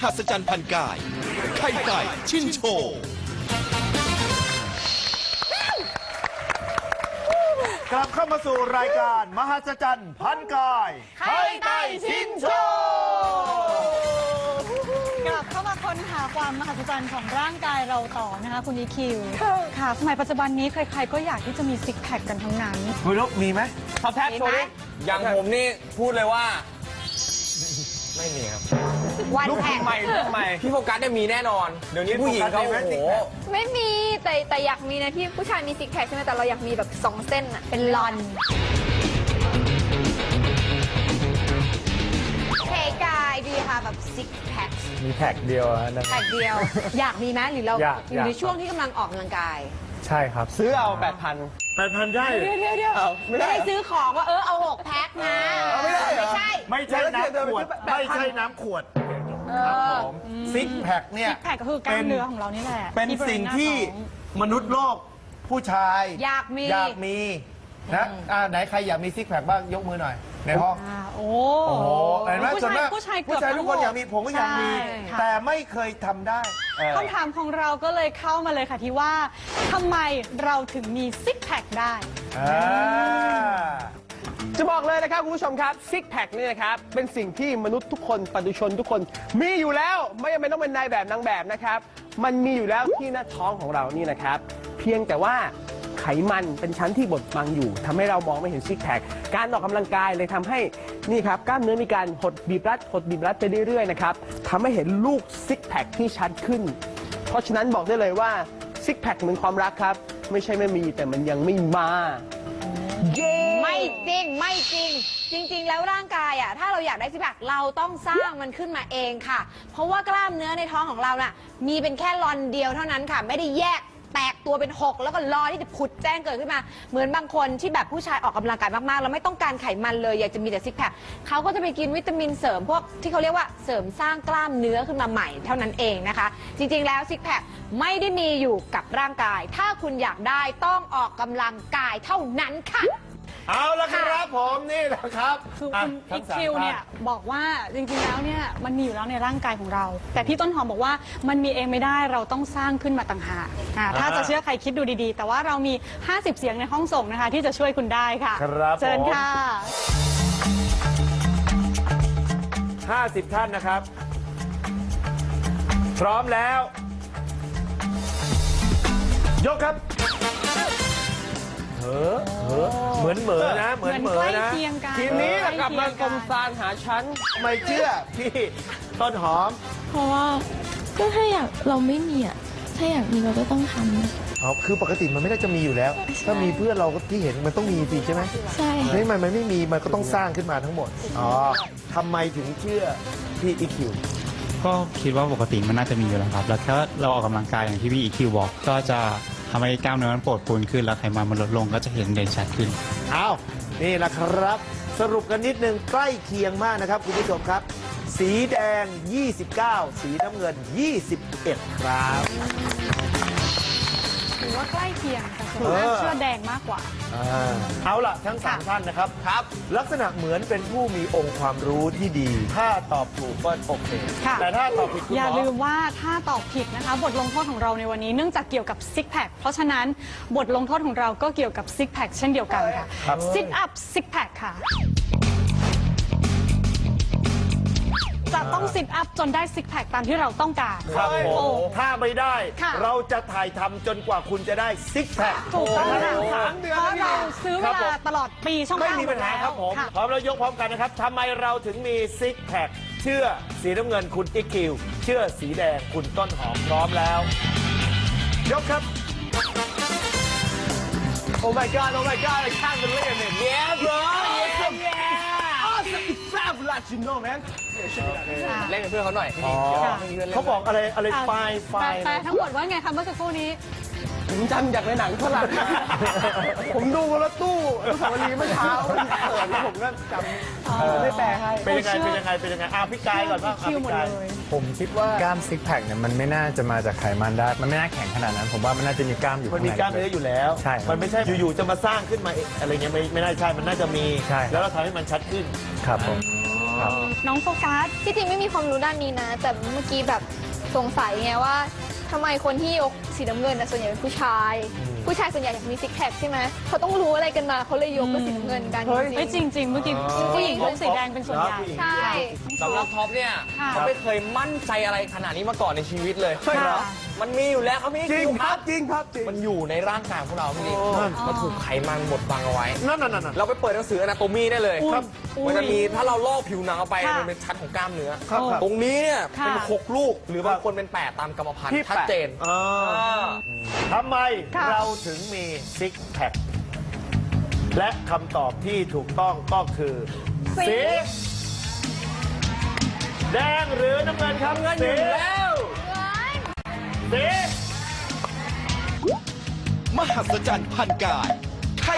หัศจรรย์พันกาย ไข่ไก่ชินโชว์กลับเข้ามาสู่รายการ มหัศจรรย์พันกายไข่ไก่ชินโชกลับเข้ามาค้นหาความมหัศจรรย์ของร่างกายเราต่อนะคะคุณอีคิวค่ะสมัยปัจจุบันนี้ใครๆก็อยากที่จะมีซิกแพคกันทั้งนั้นไม่รู้มีไหมเขาแทบโชว์ดิอย่างผมนี่พูดเลยว่า ไม่มีครับวันลูกแข่ทีงมใหม่ลูกใหม่พี่โฟกัสเนี่ยมีแน่นอน เดี๋ยวนี้ผู้หญิงเขาพี่โฟกัสมีไหมโอ้โหไม่มีแต่แต่อยากมีนะพี่ผู้ชายมีซิกแพคใช่ไหมแต่เราอยากมีแบบสองเส้นอะเป็นลอนเทกายดีค่ะแบบซิกแพคมีแท็กเดียวนะแพคเดียว อยากมีไหมหรือเราอยากอยู่ในอยากช่วงที่กำลังออกกำลังกาย ใช่ครับ ซื้อเอาแปดพันแปดพันได้เดี๋ยวเดี๋ยวเดี๋ยวไม่ไม่ได้ได้ซื้อของว่าเออเอาหก ใช่น้ำขวด ไม่ใช่น้ำขวดครับผมซิกแพคเนี่ย ซิกแพคก็คือกล้ามเนื้อของเรานี่แหละเป็นที่บริวณสิ่งหน้าที่ท้องมนุษย์โลกผู้ชายอยากมี อยากมีนะอ่าไหนใครอยากมีซิกแพคบ้างยกมือหน่อยในห้องอ่าโอ้โอ้โหเห็นไหมผู้ส่วนชายมากผู้ชายเกืผู้อบชายทุกคนทั้งหมดอยากมีผมก็อยากมีใช่ค่ะแต่ไม่เคยทำได้เออคำถามของเราก็เลยเข้ามาเลยค่ะที่ว่าทำไมเราถึงมีซิกแพคได้อ่า จะบอกเลยนะครับคุณผู้ชมครับซิกแพคนี่นะครับเป็นสิ่งที่มนุษย์ทุกคนปฏิชนทุกคน มีอยู่แล้วไม่จำเป็นต้องเป็นนายแบบนางแบบนะครับ มันมีอยู่แล้วที่หน้าท้องของเรานี่นะครับ เพียงแต่ว่าไขมันเป็นชั้นที่บดบังอยู่ทำให้เรามองไม่เห็นซิกแพคการออกกำลังกายเลยทำให้นี่ครับกล้ามเนื้อมีการหดบีบรัดหดบีบรัดไปเรื่อยๆนะครับทำให้เห็นลูกซิกแพคที่ชัดขึ้น เพราะฉะนั้นบอกได้เลยว่าซิกแพคเหมือนความรักครับ ไม่ใช่ไม่มีแต่มันยังไม่มาไม่ จริงไม่จริง จริง ๆ แล้วร่างกายอะถ้าเราอยากได้ซิกแพคเราต้องสร้างมันขึ้นมาเองค่ะ เพราะว่ากล้ามเนื้อในท้องของเราน่ะ มีเป็นแค่ลอนเดียวเท่านั้นค่ะ ไม่ได้แยกแตกตัวเป็น6แล้วก็รอที่จะผุดแจ้งเกิดขึ้นมา เหมือนบางคนที่แบบผู้ชายออกกำลังกายมากๆ แล้วไม่ต้องการไขมันเลย อยากจะมีแต่ซิกแพคเขาก็จะไปกินวิตามินเสริมพวกที่เขาเรียกว่าเสริมสร้างกล้ามเนื้อขึ้นมาใหม่เท่านั้นเองนะคะ จริงๆ แล้วซิกแพคไม่ได้มีอยู่กับร่างกาย ถ้าคุณอยากได้ต้องออกกำลังกายเท่านั้นค่ะ เอาละครับผมนี่แหละครับคืออะคุณทั้อีงสามคิวเนี่ยท่า บอกว่าจริงๆแล้วเนี่ยมันมีอยู่แล้วในร่างกายของเรา แต่พี่ต้นหอมบอกว่ามันมีเองไม่ได้เราต้องสร้างขึ้นมาต่างหากอ่าถ้าจะเชื่อใครคิดดูดีๆ แต่ว่าเรามี 50 เสียงในห้องส่งนะคะ ที่จะช่วยคุณได้ค่ะครับเชิญผม ค่ะ 50 ท่านนะครับ พร้อมแล้ว ยกครับ เออเออเหมือนเหมือนะ เหมือนเหมือใกล้นะเคียงกัน ทีมนี้แหละใกลับมากลมซานหาฉัน ไม่เชื่อพี่ต้นหอม เพราะว่าก็ถ้าอยากเราไม่มีอะถ้าอยากมีเราก็ต้องทำนะอ๋อคือปกติมันไม่ได้จะมีอยู่แล้ว ถ้ามีเพื่อนเราก็ที่เห็นมันต้องมีสิใช่ไหมใช่เฮ้ยมันมันไม่มีมันก็ต้องสร้างขึ้นมาทั้งหมดอ๋อทำไมถึงเชื่อพี่อีคิว ก็คิดว่าปกติมันน่าจะมีอยู่แล้วครับ แล้วถ้าเราออกกำลังกายอย่างที่พี่อีคิวบอก ก็จะ ทำให้กล้ามเนื้อมันโปรดปูนขึ้น แล้วไขมันมันลดลงก็จะเห็นเด่นชัดขึ้นเอานี่แหละครับ สรุปกันนิดนึงใกล้เคียงมากนะครับคุณผู้ชมครับ สีแดง 29 สีน้ำเงิน 21 ครับ ถือว่าใกล้เคียงแต่ส่วนมากเออเชื่อแดงมากกว่าเอาล่ะทั้งสามท่านนะครับ ครับ ลักษณะเหมือนเป็นผู้มีองค์ความรู้ที่ดี ถ้าตอบถูกก็โอเค ค่ะ แต่ถ้าตอบผิดคุณอย่าหมอลืมว่าถ้าตอบผิดนะคะ บทลงโทษของเราในวันนี้เนื่องจากเกี่ยวกับซิกแพคเพราะฉะนั้นบทลงโทษของเราก็เกี่ยวกับซิกแพคเช่นเดียวกันค่ะครับซิกอัพซิกแพคค่ะ จะต้องซิทอัพจนได้ซิกแพคตามที่เราต้องการ ครับผโอ้ มถ้าไม่ได้ ค่ะ เราจะถ่ายทำจนกว่าคุณจะได้ซิกแพค ถูกต้องค่ะสามเดือนเพราะแล้วนี่เราซื้อคเวรับผลามตลอดปีช่องไม่เก้ามีปัญหาครับผมค่ะพร้อมแล้วยกพร้อมกันนะครับทำไมเราถึงมีซิกแพคเชื่อสีน้ำเงินคุณอีคิว เชื่อสีแดงคุณต้นหอมพร้อมแล้ว ยกครับ โอ้ my god โอ้ my god I can't believe it yeah bro fabulous you know man เล่นเป็นเพื่อนเขาหน่อยอ๋อเขาบอกอะไรอะไรไฟล์ไฟแปลล์แปลทั้งหมดว่าไงคะเมื่อสักครู่นี้ ผมจำจากในหนังฝรั่งผมดูรถตู้อนุสาวรีย์เมื่อเช้ามันเปิดแล้วผมก็จำไม่แปลให้ เป็นยังไง เป็นยังไง เป็นยังไงอะพี่กายก่อนบ้างอะคิวหมพี่ดกายเลยผมคิดว่ากล้ามซิกแพคเนี่ยมันไม่น่าจะมาจากไขมันได้ มันไม่น่าแข็งขนาดนั้น ผมว่ามันน่าจะมีกล้ามอยู่มันข้างมีในกล้ามเนื้ออยู่แล้ว ใช่ครับมันไม่ใช่อยู่ๆจะมาสร้างขึ้นมาเองอะไรเงี้ยไม่ไม่น่าใช่ มันน่าจะมีใช่ครับแล้วเราทำให้มันชัดขึ้น ครับผมอ น้องโฟกัส ที่จริงไม่มีความรู้ด้านนี้นะ แต่เมื่อกี้แบบสงสัยไงว่าทำไมคนที่ยกสีน้ำเงินนะส่วนใหญ่เป็นผู้ชาย ผู้ชายส่วนใหญ่อยากมีซิกแพคใช่ไหมเขาต้องรู้อะไรกันมาเขาเลยยกก็สีน้ำเงินกันเฮ้ยเฮ้ยจริงๆเมื่อกี้ผู้หญิงยกสีแดงเป็นส่วนใหญ่ ใช่ สำหรับท็อปเนี่ยค่ะ เขาไม่เคยมั่นใจอะไรขนาดนี้มาก่อนในชีวิตเลยใช่เหรอ มันมีอยู่แล้วครับพี่จริงคิวครับจริงครับจริง มันอยู่ในร่างกายของเราพี่นิกนั่นมันถูกไขมันบดบังเอาไว้ นั่นนั่นนั่นเราไปเปิดหนังสือ Anatomy ได้เลยอุ้ยครับอุ้ยมันจะมีถ้าเราลอกผิวหนังออกไปค่ะมันเป็นชั้นของกล้ามเนื้อ ครับครับ ตรงนี้เนี่ยค่ะ เป็นหกลูก หรือบางคนเป็นแปดตามกรรมพันธุ์ที่ชัดเจนแปะอ่าอ่าทำไมค่ะ เราถึงมีซิกแพคและคำตอบที่ถูกต้องก็คือสีแดงหรือน้ำเงินครับเงินอยู่แล้วสีมหัศจรรย์พันกายไข่